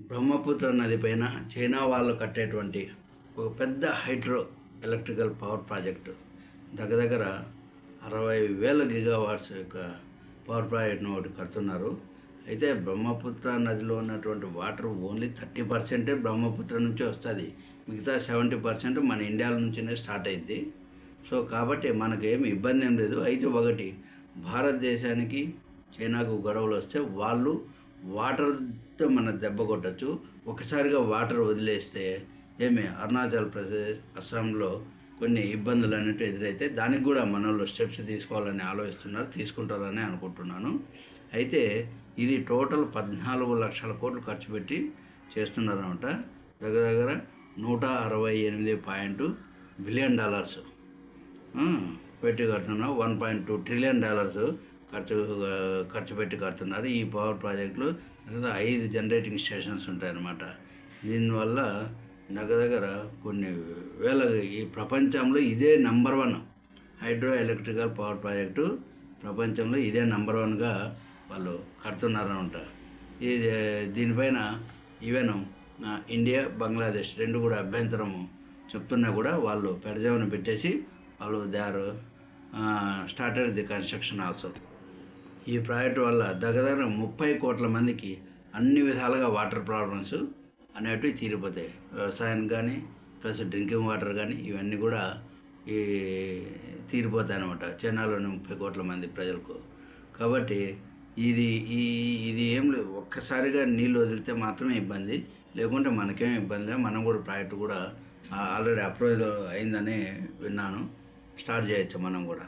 బ్రహ్మపుత్ర నది పైన చైనా వాళ్ళు కట్టేటువంటి ఒక పెద్ద హైడ్రో ఎలక్ట్రికల్ పవర్ ప్రాజెక్టు. దగ్గర దగ్గర అరవై వేల గిగావాట్స్ యొక్క పవర్ ప్రాజెక్ట్ను ఒకటి కడుతున్నారు. అయితే బ్రహ్మపుత్ర నదిలో ఉన్నటువంటి వాటర్ ఓన్లీ థర్టీ పర్సెంటే బ్రహ్మపుత్ర నుంచి వస్తుంది. మిగతా సెవెంటీ పర్సెంట్ మన ఇండియా నుంచినే స్టార్ట్ అయింది. సో కాబట్టి మనకేమి ఇబ్బంది ఏం లేదు. అయితే ఒకటి. భారతదేశానికి చైనాకు గొడవలు వస్తే వాళ్ళు వాటర్తో మన దెబ్బ కొట్టచ్చు. ఒకసారిగా వాటర్ వదిలేస్తే ఏమి? అరుణాచల్ ప్రదేశ్ అస్సాంలో కొన్ని ఇబ్బందులు అనేవి ఎదురైతే దానికి కూడా మనలో స్టెప్స్ తీసుకోవాలని ఆలోచిస్తున్నారు తీసుకుంటారని అనుకుంటున్నాను. అయితే ఇది టోటల్ పద్నాలుగు లక్షల కోట్లు ఖర్చు పెట్టి చేస్తున్నారనమాట దగ్గర దగ్గర నూట అరవై ఎనిమిది పాయింట్ బిలియన్ డాలర్స్ పెట్టి కడుతున్నారు one point two trillion dollars ఖర్చు ఖర్చు పెట్టి కడుతున్నారు. ఈ పవర్ ప్రాజెక్టులు ఐదు జనరేటింగ్ స్టేషన్స్ ఉంటాయన్నమాట. దీనివల్ల దగ్గర దగ్గర కొన్ని వేల ఈ ప్రపంచంలో ఇదే number one hydro electrical power project ప్రపంచంలో ఇదే నంబర్ వన్గా వాళ్ళు కడుతున్నారనమాట ఇది దీనిపైన ఈవెన్ ఇండియా బంగ్లాదేశ్ రెండు కూడా అభ్యంతరము చెప్తున్నా కూడా వాళ్ళు పెడజామని పెట్టేసి వాళ్ళు they are started the construction also. ఈ ప్రాజెక్ట్ వల్ల దగ్గర ముప్పై కోట్ల మందికి అన్ని విధాలుగా వాటర్ ప్రాబ్లమ్స్ అనేటివి తీరిపోతాయి. వ్యవసాయానికి కానీ ప్లస్ డ్రింకింగ్ వాటర్ కానీ ఇవన్నీ కూడా ఈ తీరిపోతాయి అనమాట చైనాలోని ముప్పై కోట్ల మంది ప్రజలకు. కాబట్టి ఇది ఈ ఇది ఏం లేదు. ఒక్కసారిగా నీళ్ళు వదిలితే మాత్రమే ఇబ్బంది. లేకుంటే మనకేం ఇబ్బంది లేదు. మనం కూడా ప్రాజెక్ట్ కూడా ఆల్రెడీ అప్రూవల్ అయిందని విన్నాను. స్టార్ట్ చేయొచ్చు మనం కూడా.